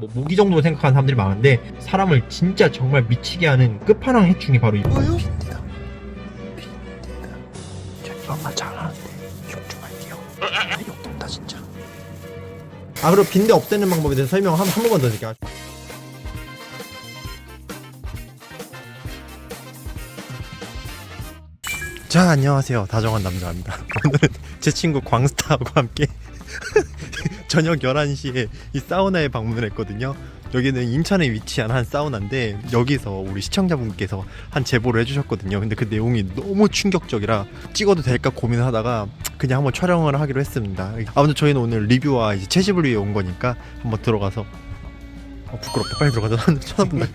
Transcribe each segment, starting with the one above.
뭐 무기 정도 생각하는 사람들이 많은데 사람을 진짜 정말 미치게 하는 끝판왕 해충이 바로 이 뭐요? 빈대다. 빈대다. 저 이것만 잘하는데 욕좀 할게요. 욕된다 진짜. 아 그리고 빈대 없애는 방법에 대해서 설명 한, 한 번만 더 드릴게요 자 안녕하세요 다정한 남자입니다 오늘은 제 친구 광스타하고 함께 저녁 11시에 이 사우나에 방문했거든요. 여기는 인천에 위치한 한 사우나인데 여기서 우리 시청자분께서 한 제보를 해주셨거든요. 근데 그 내용이 너무 충격적이라 찍어도 될까 고민하다가 그냥 한번 촬영을 하기로 했습니다. 아무튼 저희는 오늘 리뷰와 이제 채집을 위해 온 거니까 한번 들어가서 어, 부끄럽다. 빨리 들어가자. 쳐다본다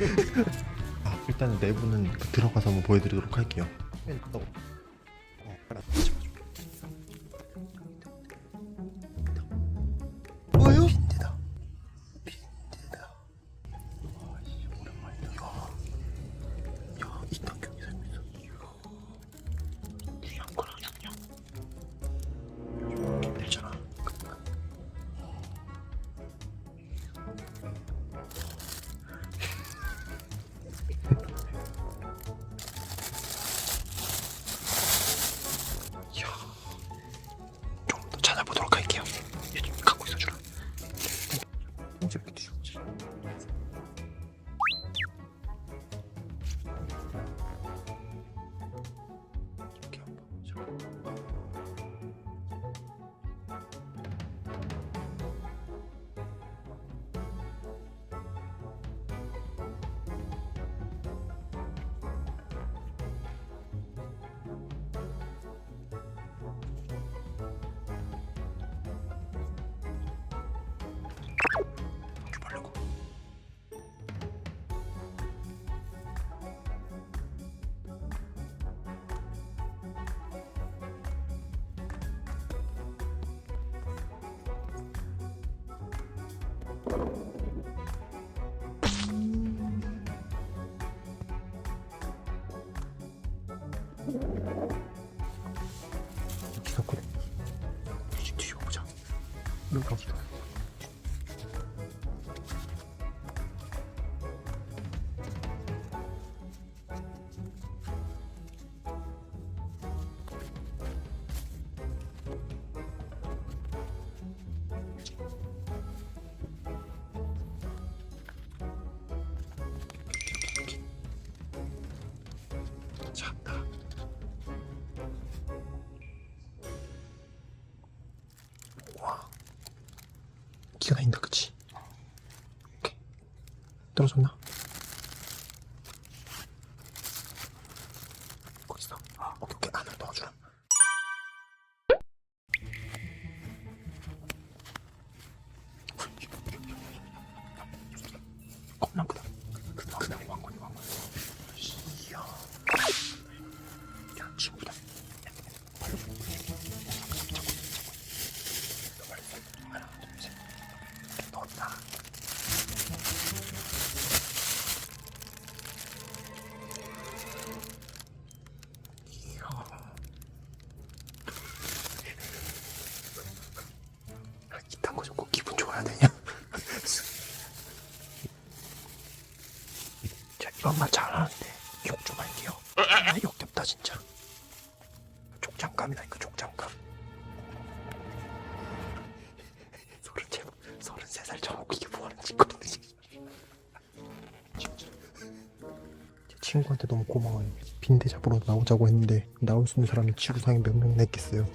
아, 일단 내부는 들어가서 한번 보여드리도록 할게요. 뭐요? 야, 잡다. 기가 다닌다, 그치? 오케이. 떨어졌나? 자, 이것만 잘하는데 욕 좀 할게요. 아, 욕됐다 진짜. 족장감이라니까 족장감. 서른 세, 서른 세살 저먹고 이게 뭐하는 짓거리는 진짜. 제 친구한테 너무 고마워요. 빈대 잡으러 나오자고 했는데 나올 수 있는 사람이 지구상에 몇 명 냈겠어요.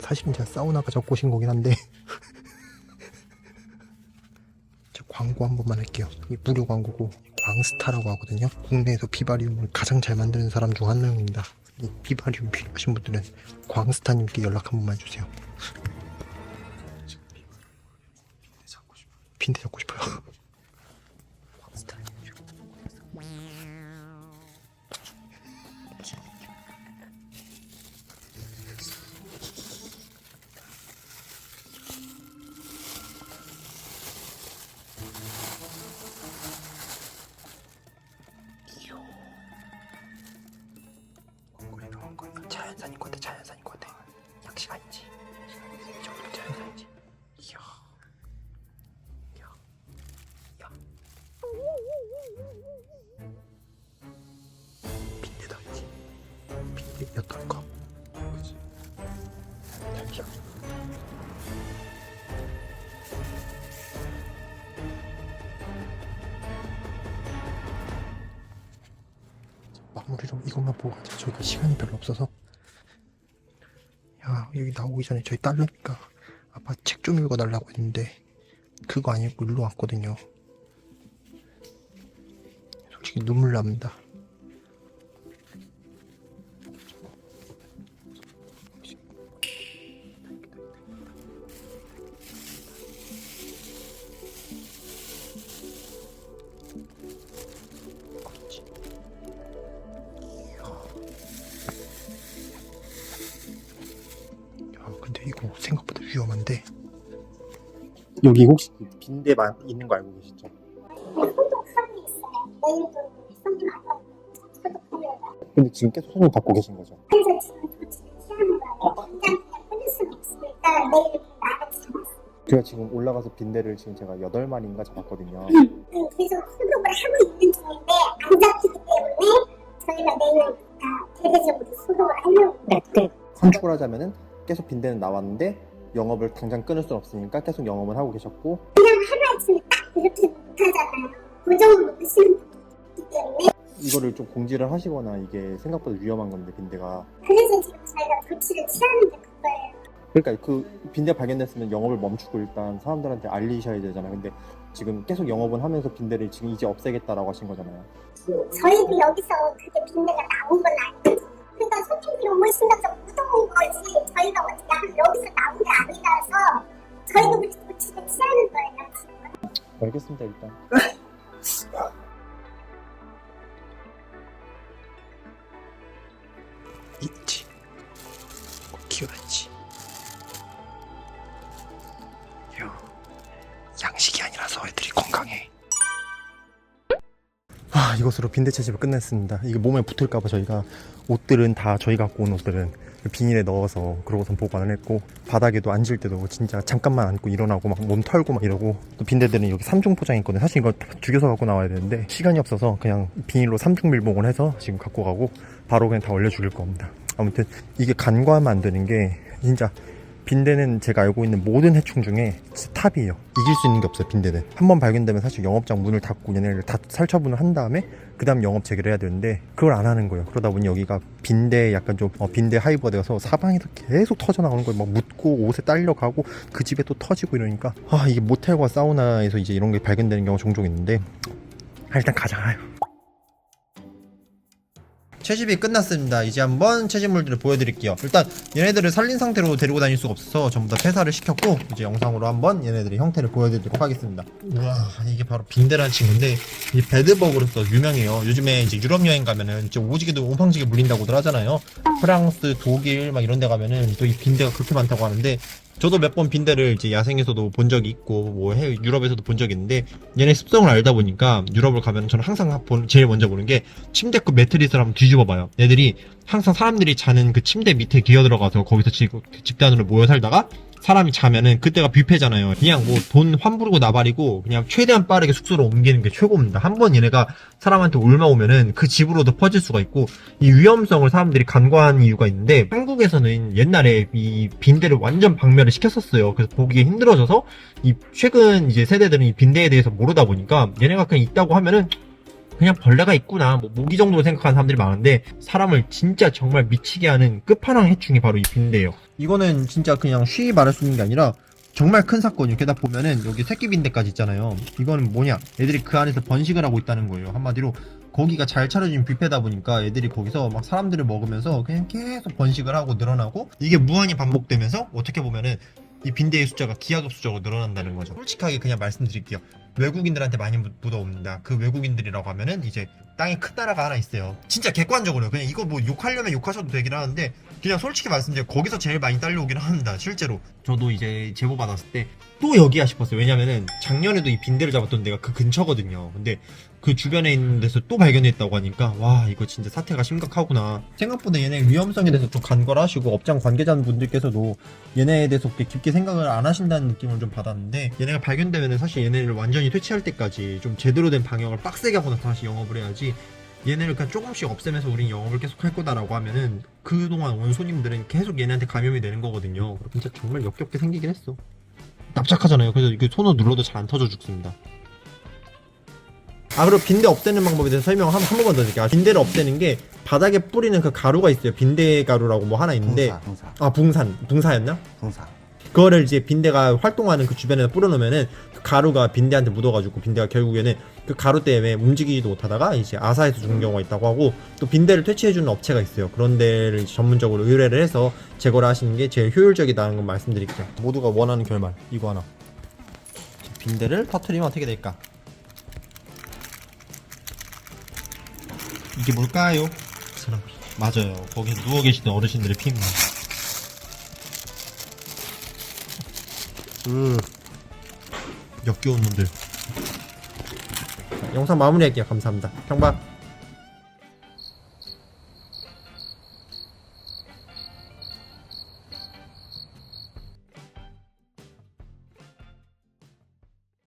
사실은 제가 사우나가 잡고 오신 거긴 한데 자, 광고 한 번만 할게요. 이 무료 광고고 광스타라고 하거든요. 국내에서 비바리움을 가장 잘 만드는 사람 중 한 명입니다. 이 비바리움 필요하신 분들은 광스타님께 연락 한 번만 해주세요. 마무리로 이것만 보고 가자. 저희가 시간이 별로 없어서. 야, 여기 나오기 전에 저희 딸내미가 아빠 책 좀 읽어달라고 했는데 그거 아니고 일로 왔거든요. 솔직히 눈물 납니다. 여기 혹시 빈대 만 있는 거 알고 계시죠? 근데 지금 계속 손을 받고 계신 거죠? 그래서 지금 조치를 취하는 거예요. 당장 그냥 끊을 수는 없으니까 내일 나를 잡았어요. 제가 지금 올라가서 빈대를 지금 제가 8마리인가 잡았거든요. 그 계속 소독을 하고 있는 중인데 안 잡히기 때문에 저희가 내일부터 대대적으로 소독을 하려고. 네, 네. 함축을 하자면은 계속 빈대는 나왔는데 영업을 당장 끊을 수는 없으니까 계속 영업을 하고 계셨고 그냥 하루 아침에 딱 이렇게 못하잖아요. 고정을 못 하시는 분도 있기 때문에 이거를 좀 공지를 하시거나 이게 생각보다 위험한 건데 빈대가 그래서 지금 저희가 조치를 취하는 게 그거예요. 그러니까 그 빈대 발견됐으면 영업을 멈추고 일단 사람들한테 알리셔야 되잖아요. 근데 지금 계속 영업은 하면서 빈대를 지금 이제 없애겠다라고 하신 거잖아요. 저희도 여기서 그게 빈대가 나온 건 아니거든요. 그러니까 손님들이 오신다고 무서운 거지. 저희가 어떻게 여기서 나온 게 아니라서 저희도 그렇게 조치를 취하는 거예요. 지금. 알겠습니다 일단. 있지. 키워놨지. 야, 양식이 아니라서 애들이 건강해. 아, 이것으로 빈대 채집을 끝냈습니다. 이게 몸에 붙을까봐 저희가 옷들은 다 저희 갖고 온 옷들은 비닐에 넣어서 그러고선 보관을 했고 바닥에도 앉을 때도 진짜 잠깐만 앉고 일어나고 막 몸 털고 막 이러고 또 빈대들은 여기 삼중 포장이 있거든요. 사실 이거 죽여서 갖고 나와야 되는데 시간이 없어서 그냥 비닐로 삼중 밀봉을 해서 지금 갖고 가고 바로 그냥 다 올려 죽일 겁니다. 아무튼 이게 간과하면 안 되는 게 진짜 빈대는 제가 알고 있는 모든 해충 중에 탑이에요. 이길 수 있는 게 없어요, 빈대는. 한 번 발견되면 사실 영업장 문을 닫고 얘네를 다 살처분을 한 다음에 그 다음 영업 재개를 해야 되는데 그걸 안 하는 거예요. 그러다 보니 여기가 빈대 약간 좀 어, 빈대 하이브가 되어서 사방에서 계속 터져 나오는 거예요. 막 묻고 옷에 딸려가고 그 집에 또 터지고 이러니까 아 이게 모텔과 사우나에서 이제 이런 게 발견되는 경우 종종 있는데 아, 일단 가자. 아유. 채집이 끝났습니다. 이제 한번 채집물들을 보여드릴게요. 일단 얘네들을 살린 상태로 데리고 다닐 수가 없어서 전부 다 폐사를 시켰고 이제 영상으로 한번 얘네들의 형태를 보여드리도록 하겠습니다. 우와 이게 바로 빈대라는 친구인데 이 배드버그로서 유명해요. 요즘에 이제 유럽 여행 가면은 진짜 오지게도 오방지게 물린다고들 하잖아요. 프랑스, 독일 막 이런 데 가면은 또 이 빈대가 그렇게 많다고 하는데 저도 몇 번 빈대를 이제 야생에서도 본 적이 있고 뭐 해외 유럽에서도 본 적이 있는데 얘네 습성을 알다 보니까 유럽을 가면 저는 항상 본- 제일 먼저 보는 게 침대 끝 매트리스를 한번 뒤집어 봐요. 얘들이 항상 사람들이 자는 그 침대 밑에 기어 들어가서 거기서 집, 집단으로 모여 살다가 사람이 자면은 그때가 뷔페잖아요. 그냥 뭐 돈 환부르고 나발이고 그냥 최대한 빠르게 숙소로 옮기는 게 최고입니다. 한 번 얘네가 사람한테 올마오면은 그 집으로도 퍼질 수가 있고 이 위험성을 사람들이 간과한 이유가 있는데 한국에서는 옛날에 이 빈대를 완전 박멸을 시켰었어요. 그래서 보기에 힘들어져서 이 최근 이제 세대들은 이 빈대에 대해서 모르다 보니까 얘네가 그냥 있다고 하면은 그냥 벌레가 있구나 뭐 모기 정도로 생각하는 사람들이 많은데 사람을 진짜 정말 미치게 하는 끝판왕 해충이 바로 이 빈대예요. 이거는 진짜 그냥 쉬이 말할 수 있는 게 아니라 정말 큰 사건이에요. 게다가 보면은 여기 새끼 빈대까지 있잖아요. 이거는 뭐냐? 애들이 그 안에서 번식을 하고 있다는 거예요. 한마디로 거기가 잘 차려진 뷔페다 보니까 애들이 거기서 막 사람들을 먹으면서 그냥 계속 번식을 하고 늘어나고 이게 무한히 반복되면서 어떻게 보면은 이 빈대의 숫자가 기하급수적으로 늘어난다는 거죠. 솔직하게 그냥 말씀드릴게요. 외국인들한테 많이 묻- 묻어옵니다. 그 외국인들이라고 하면은 이제 땅에 큰 나라가 하나 있어요. 진짜 객관적으로 그냥 이거 뭐 욕하려면 욕하셔도 되긴 하는데 그냥 솔직히 말씀드려 거기서 제일 많이 딸려오긴 합니다 실제로. 저도 이제 제보 받았을 때 또 여기야 싶었어요. 왜냐면은 작년에도 이 빈대를 잡았던 데가 그 근처거든요. 근데 그 주변에 있는 데서 또 발견했다고 하니까 와 이거 진짜 사태가 심각하구나. 생각보다 얘네 위험성에 대해서 좀 간과하시고 업장 관계자분들께서도 얘네에 대해서 그렇게 깊게 생각을 안 하신다는 느낌을 좀 받았는데 얘네가 발견되면은 사실 얘네를 완전히 퇴치할 때까지 좀 제대로 된 방역을 빡세게 하고 나서 다시 영업을 해야지 얘네를 그냥 조금씩 없애면서 우린 영업을 계속 할 거다라고 하면은 그동안 온 손님들은 계속 얘네한테 감염이 되는 거거든요. 진짜 정말 역겹게 생기긴 했어. 납작하잖아요. 그래서 이게 손으로 눌러도 잘 안 터져 죽습니다. 아 그리고 빈대 없애는 방법에 대해서 설명 한, 한 번만 더 드릴게요. 아, 빈대를 없애는 게 바닥에 뿌리는 그 가루가 있어요. 빈대 가루라고 뭐 하나 있는데 동사, 동사, 아 붕산 붕사였나? 동사. 그거를 이제 빈대가 활동하는 그 주변에서 뿌려놓으면은 그 가루가 빈대한테 묻어가지고 빈대가 결국에는 그 가루 때문에 움직이지도 못하다가 이제 아사해서 죽는 경우가 있다고 하고 또 빈대를 퇴치해주는 업체가 있어요. 그런 데를 전문적으로 의뢰를 해서 제거를 하시는 게 제일 효율적이다는 건 말씀드릴게요. 모두가 원하는 결말 이거 하나. 빈대를 터트리면 어떻게 될까? 이게 뭘까요? 사람 맞아요. 거기 누워 계시던 어르신들의 피입니다. 으 놈들 영상 마무리할게요. 감사합니다. 평박